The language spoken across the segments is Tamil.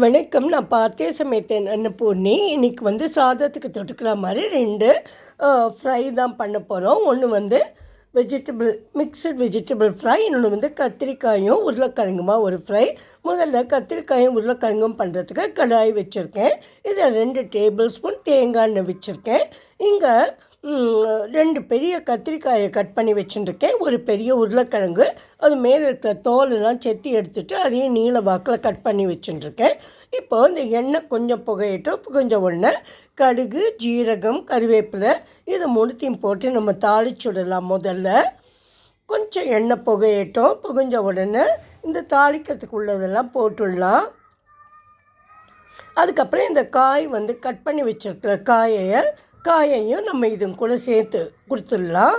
வணக்கம். நான் பார்த்தே சமைத்தேன் அன்னபூர்ணி இன்னைக்கு வந்து சாதத்துக்கு தொட்டுக்கிற மாதிரி ரெண்டு ஃப்ரை தான் பண்ண போகிறோம் ஒன்று வந்து வெஜிடபிள் மிக்சட் வெஜிடபிள் ஃப்ரை இன்னொன்று வந்து கத்திரிக்காயும் உருளைக்கிழங்குமா ஒரு ஃப்ரை முதல்ல கத்திரிக்காயும் உருளைக்கிழங்கும் பண்ணுறதுக்கு கடாய் வச்சுருக்கேன். இதில் ரெண்டு டேபிள் ஸ்பூன் தேங்காய் எண்ணெய் வச்சுருக்கேன். இங்கே ரெண்டு பெரிய கத்திரிக்காயை கட் பண்ணி வச்சுட்டுருக்கேன் ஒரு பெரிய உருளைக்கிழங்கு அது மேலே இருக்கிற தோலெல்லாம் செத்தி எடுத்துகிட்டு அதையும் நீல வாக்கில் கட் பண்ணி வச்சுட்டுருக்கேன் இப்போ இந்த எண்ணெய் கொஞ்சம் புகையிட்டோம். புகுஞ்ச உடனே கடுகு ஜீரகம் கருவேப்பிலை இதை முழுத்தையும் போட்டு நம்ம தாளிச்சுடலாம் முதல்ல. கொஞ்சம் எண்ணெய் புகையட்டும். புகைஞ்ச உடனே இந்த தாளிக்கிறதுக்கு உள்ளதெல்லாம் போட்டுடலாம். அதுக்கப்புறம் இந்த காய் வந்து கட் பண்ணி வச்சிருக்கிற காயை காயையும் நம்ம இது கூட சேர்த்து கொடுத்துடலாம்.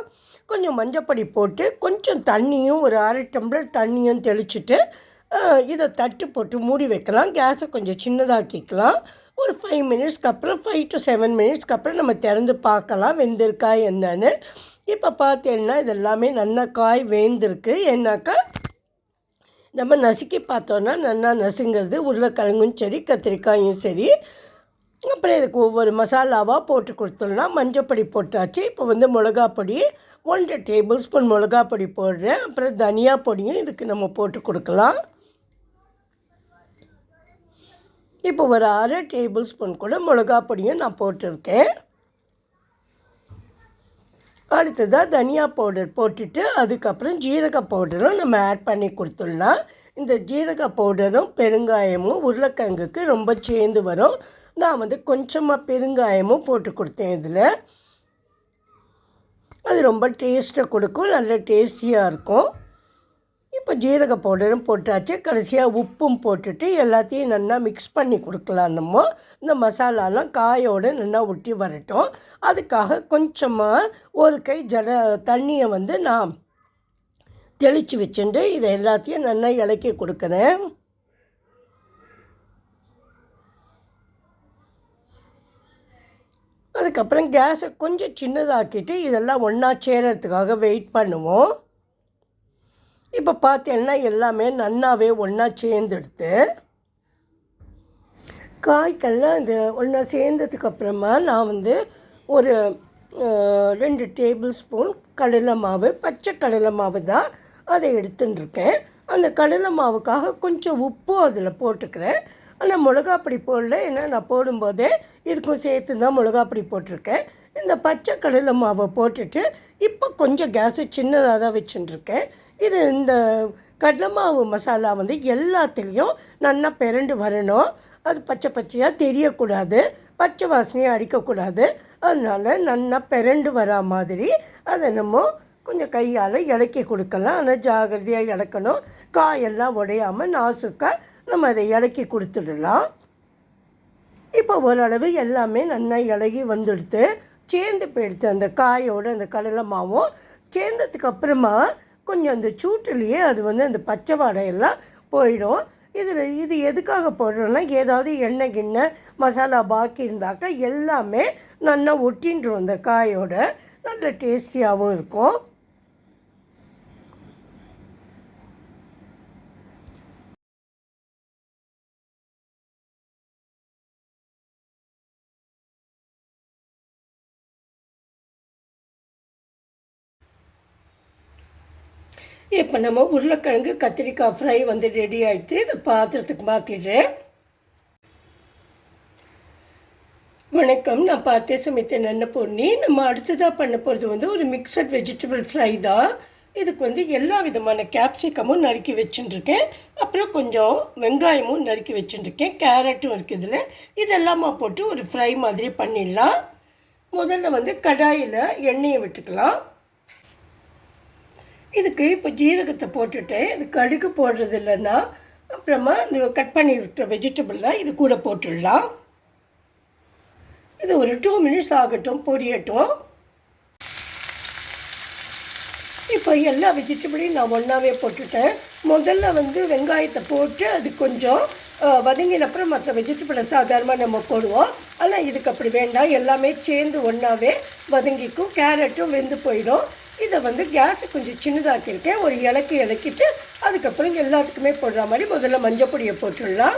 கொஞ்சம் மஞ்சப்பொடி போட்டு கொஞ்சம் தண்ணியும் ஒரு அரை டம்ளர் தண்ணியும் தெளிச்சுட்டு இதை தட்டு போட்டு மூடி வைக்கலாம். கேஸை கொஞ்சம் சின்னதாக்கிக்கலாம். ஒரு ஃபைவ் மினிட்ஸ்க்கு அப்புறம் ஃபைவ் டு செவன் மினிட்ஸ்க்கு அப்புறம் நம்ம திறந்து பார்க்கலாம். வெந்திருக்கா என்னன்னு. இப்போ பார்த்தேன்னா இது எல்லாமே நல்லா காய் வேந்திருக்கு. ஏன்னாக்கா நம்ம நசுக்கி பார்த்தோன்னா நல்லா நசுங்கிறது. உருளைக்கிழங்கும் சரி கத்திரிக்காயும் சரி. அப்புறம் இதுக்கு ஒவ்வொரு மசாலாவாக போட்டு கொடுத்தோம்னா மஞ்சப்பொடி போட்டாச்சு. இப்போ வந்து மிளகா பொடி ஒன்றரை டேபிள் ஸ்பூன் மிளகா பொடி போடுறேன். அப்புறம் தனியா பொடியும் இதுக்கு நம்ம போட்டு கொடுக்கலாம். இப்போ ஒரு அரை டேபிள் ஸ்பூன் கூட மிளகா பொடியும் நான் போட்டிருக்கேன். அடுத்ததாக தனியா பவுடர் போட்டுட்டு அதுக்கப்புறம் ஜீரக பவுடரும் நம்ம ஆட் பண்ணி கொடுத்துடலாம். இந்த ஜீரக பவுடரும் பெருங்காயமும் உருளைக்கிழங்குக்கு ரொம்ப சேர்ந்து வரும். நான் வந்து கொஞ்சமாக பெருங்காயமும் போட்டு கொடுத்தேன் இதில். அது ரொம்ப டேஸ்ட்டை கொடுக்கும் நல்ல டேஸ்டியாக இருக்கும். இப்போ ஜீரக பவுடரும் போட்டாச்சு. கடைசியாக உப்பும் போட்டுட்டு எல்லாத்தையும் நல்லா மிக்ஸ் பண்ணி கொடுக்கலாம் நம்ம. இந்த மசாலாலாம் காயோடு நல்லா ஒட்டி வரட்டும். அதுக்காக கொஞ்சமாக ஒரு கை ஜல தண்ணியை வந்து நான் தெளித்து வச்சுட்டு இதை எல்லாத்தையும் நல்லா இலக்கி கொடுக்குறேன். அதுக்கப்புறம் கேஸை கொஞ்சம் சின்னதாக்கிட்டு இதெல்லாம் ஒன்றா சேரத்துக்காக வெயிட் பண்ணுவோம். இப்போ பார்த்தீங்கன்னா எல்லாமே நன்னாவே ஒன்றா சேர்ந்துடுத்து. காய்க்கெல்லாம் இது ஒன்றா சேர்ந்ததுக்கு அப்புறமா நான் வந்து ஒரு ரெண்டு டேபிள் ஸ்பூன் கடலை மாவு பச்சை கடலை மாவு தான் அதை எடுத்துன்னு இருக்கேன். அந்த கடலை மாவுக்காக கொஞ்சம் உப்பும் அதில் போட்டுக்கிறேன். ஆனால் மிளகாப்பொடி போடல. ஏன்னா நான் போடும்போதே இதுக்கும் சேர்த்து தான் மிளகாப்பொடி போட்டிருக்கேன். இந்த பச்சை கடலை மாவை போட்டுட்டு இப்போ கொஞ்சம் கேஸு சின்னதாக தான் வச்சுட்டுருக்கேன். இது இந்த கடலை மாவு மசாலா வந்து எல்லாத்துலேயும் நல்லா பிறண்டு வரணும். அது பச்சை பச்சையாக தெரியக்கூடாது. பச்சை வாசனையாக அடிக்கக்கூடாது. அதனால் நல்லா பிறண்டு வரா மாதிரி அதை நம்ம கொஞ்சம் கையால் இலக்கி கொடுக்கலாம். ஆனால் ஜாகிரதையாக இழக்கணும் காயெல்லாம் உடையாமல் நாசுக்காக நம்ம அதை இலக்கி கொடுத்துடலாம். இப்போ ஓரளவு எல்லாமே நல்லா இலகி வந்துடுத்து சேர்ந்து போயிடுத்து அந்த காயோட அந்த கடலை மாவும் சேர்ந்ததுக்கு அப்புறமா கொஞ்சம் அந்த சூட்டுலேயே அது வந்து அந்த பச்சை வாடையெல்லாம் போயிடும். இதில் இது எதுக்காக போடுறோம்னா ஏதாவது எண்ணெய் கிண்ணெய் மசாலா பாக்கி இருந்தாக்கா எல்லாமே நல்லா ஒட்டின்றோம் அந்த காயோட. நல்ல டேஸ்டியாகவும் இருக்கும். இப்போ நம்ம உருளைக்கிழங்கு கத்திரிக்காய் ஃப்ரை வந்து ரெடி ஆகிடுது இதை பாத்திரத்துக்கு மாற்றிடுறேன் வணக்கம். நான் பார்த்தே சமைத்தேன் நல்ல பொண்ணி நம்ம அடுத்ததாக பண்ண போகிறது வந்து ஒரு மிக்சட் வெஜிடபிள் ஃப்ரை தான். இதுக்கு வந்து எல்லா விதமான கேப்சிகமும் நறுக்கி வச்சுட்டுருக்கேன் அப்புறம் கொஞ்சம் வெங்காயமும் நறுக்கி வச்சுட்டுருக்கேன் கேரட்டும் இருக்குது இதில். இதெல்லாமா போட்டு ஒரு ஃப்ரை மாதிரி பண்ணிடலாம். முதல்ல வந்து கடாயில் எண்ணெயை விட்டுக்கலாம். இதுக்கு இப்போ ஜீரகத்தை போட்டுட்டு இது கடுகு போடுறது இல்லைன்னா அப்புறமா இந்த கட் பண்ணி விட்ட வெஜிடபிள்லாம் இது கூட போட்டுடலாம். இது ஒரு டூ மினிட்ஸ் ஆகட்டும் பொரியட்டும். இப்போ எல்லா வெஜிடபிளையும் நான் ஒன்றாவே போட்டுட்டேன். முதல்ல வந்து வெங்காயத்தை போட்டு அது கொஞ்சம் வதங்கினப்புறம் வதங்கின அப்புறம் மற்ற வெஜிடபிளை சாதாரணமாக நம்ம போடுவோம். ஆனால் இதுக்கு அப்படி வேண்டாம். எல்லாமே சேர்ந்து ஒன்றாவே வதங்கிக்கும். கேரட்டும் வெந்து போயிடும். இதை வந்து கேஸை கொஞ்சம் சின்னதாக்கியிருக்கேன். ஒரு இலக்கி இலக்கிட்டு அதுக்கப்புறம் எல்லாத்துக்குமே போடுற மாதிரி முதல்ல மஞ்சள் பொடியை போட்டுடலாம்.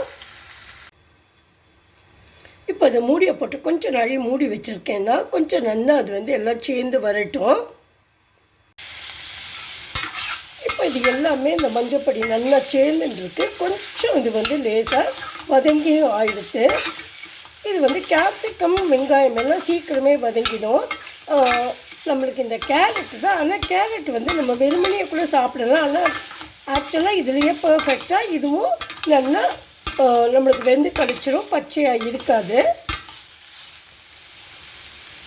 இப்போ அதை மூடியை போட்டு கொஞ்சம் நாளே மூடி வச்சுருக்கேன்னா கொஞ்சம் நல்லா அது வந்து எல்லாம் சேர்ந்து வரட்டும். இப்போ இது எல்லாமே இந்த மஞ்சள் பொடி நல்லா சேர்ந்துருக்கு கொஞ்சம் இது வந்து லேசாக வதங்கியும் ஆயிடுத்து. இது வந்து கேப்சிகம் வெங்காயம் எல்லாம் சீக்கிரமே வதங்கிடும். நம்மளுக்கு இந்த கேரட் தான். ஆனால் கேரட் வந்து நம்ம வெறுமனையே கூட சாப்பிடலாம். ஆனால் ஆக்சுவலாக இதுலேயே பர்ஃபெக்டாக இதுவும் நல்லா நம்மளுக்கு வெந்து கிடச்சிரும் பச்சையாக இருக்காது.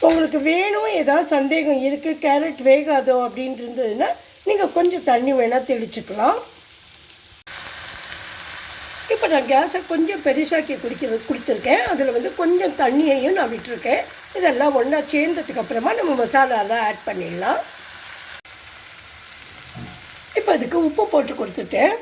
உங்களுக்கு வேணும் ஏதாவது சந்தேகம் இருக்குது கேரட் வேகாதோ அப்படின்ட்டு இருந்ததுன்னா நீங்கள் கொஞ்சம் தண்ணி வேணால் தெளிச்சுக்கலாம். இப்போ நான் கேஸை கொஞ்சம் பெருசாக்கி குடிக்கிறது கொடுத்துருக்கேன். அதில் வந்து கொஞ்சம் தண்ணியையும் நான் விட்டுருக்கேன். இதெல்லாம் ஒன்றா சேர்ந்ததுக்கு அப்புறமா நம்ம மசாலாலாம் ஆட் பண்ணிடலாம். இப்போ அதுக்கு உப்பு போட்டு கொடுத்துட்டேன்.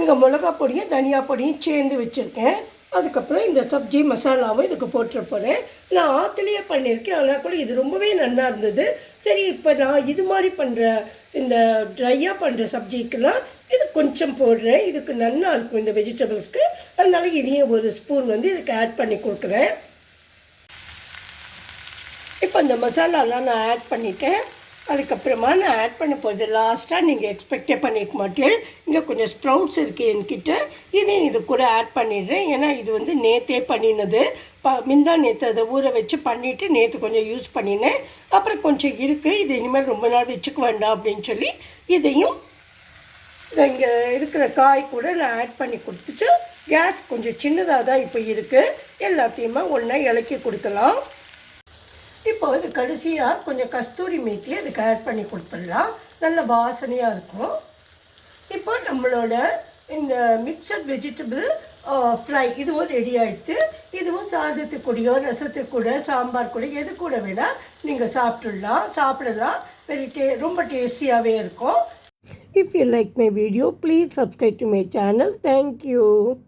இங்கே மிளகா பொடியும் தனியா பொடியும் சேர்ந்து வச்சுருக்கேன். அதுக்கப்புறம் இந்த சப்ஜி மசாலாவும் இதுக்கு போட்டுற போகிறேன் நான் ஆற்றுலேயே பண்ணியிருக்கேன். ஆனால் கூட இது ரொம்பவே நல்லா இருந்தது. சரி இப்போ நான் இது மாதிரி பண்ணுற இந்த ட்ரையாக பண்ணுற சப்ஜிக்கெல்லாம் இது கொஞ்சம் போடுறேன். இதுக்கு நல்லா இருக்கும் இந்த வெஜிடபிள்ஸ்க்கு அதனால இதையும் ஒரு ஸ்பூன் வந்து இதுக்கு ஆட் பண்ணி கொடுக்குறேன். இப்போ இந்த மசாலாலாம் நான் ஆட் பண்ணிட்டேன். அதுக்கப்புறமா நான் ஆட் பண்ண போகுது லாஸ்ட்டாக நீங்கள் எக்ஸ்பெக்டே பண்ணிக்க மாட்டேன் இங்கே கொஞ்சம் ஸ்ப்ரவுட்ஸ் இருக்குது என்கிட்ட. இதையும் இது கூட ஆட் பண்ணிடுறேன். ஏன்னா இது வந்து நேற்றே பண்ணினது. ப மிந்தா நேற்று அதை ஊற வச்சு பண்ணிவிட்டு நேற்று கொஞ்சம் யூஸ் பண்ணினேன். அப்புறம் கொஞ்சம் இருக்குது இது இனிமேல் ரொம்ப நாள் வச்சுக்க வேண்டாம் அப்படின்னு சொல்லி இதையும் இங்கே இருக்கிற காய் கூட நான் ஆட் பண்ணி கொடுத்துட்டு கேஸ் கொஞ்சம் சின்னதாக தான் இப்போ இருக்குது எல்லாத்தையுமே ஒன்றா இலக்கி கொடுக்கலாம். இப்போ இது கடைசியாக கொஞ்சம் கஸ்தூரி மேத்தி அதுக்கு ஆட் பண்ணி கொடுத்துடலாம். நல்ல வாசனையாக இருக்கும். இப்போ நம்மளோட இந்த மிக்சட் வெஜிடபிள் ஃப்ரை இதுவும் ரெடி ஆகிட்டு இதுவும் சாதத்து கூடயோ சாம்பார் கூட எது கூட வேணால் நீங்கள் சாப்பிட்டுடலாம். சாப்பிடலாம். வெரி டே ரொம்ப டேஸ்டியாகவே இருக்கும். If you like my video, please subscribe to my channel. Thank you.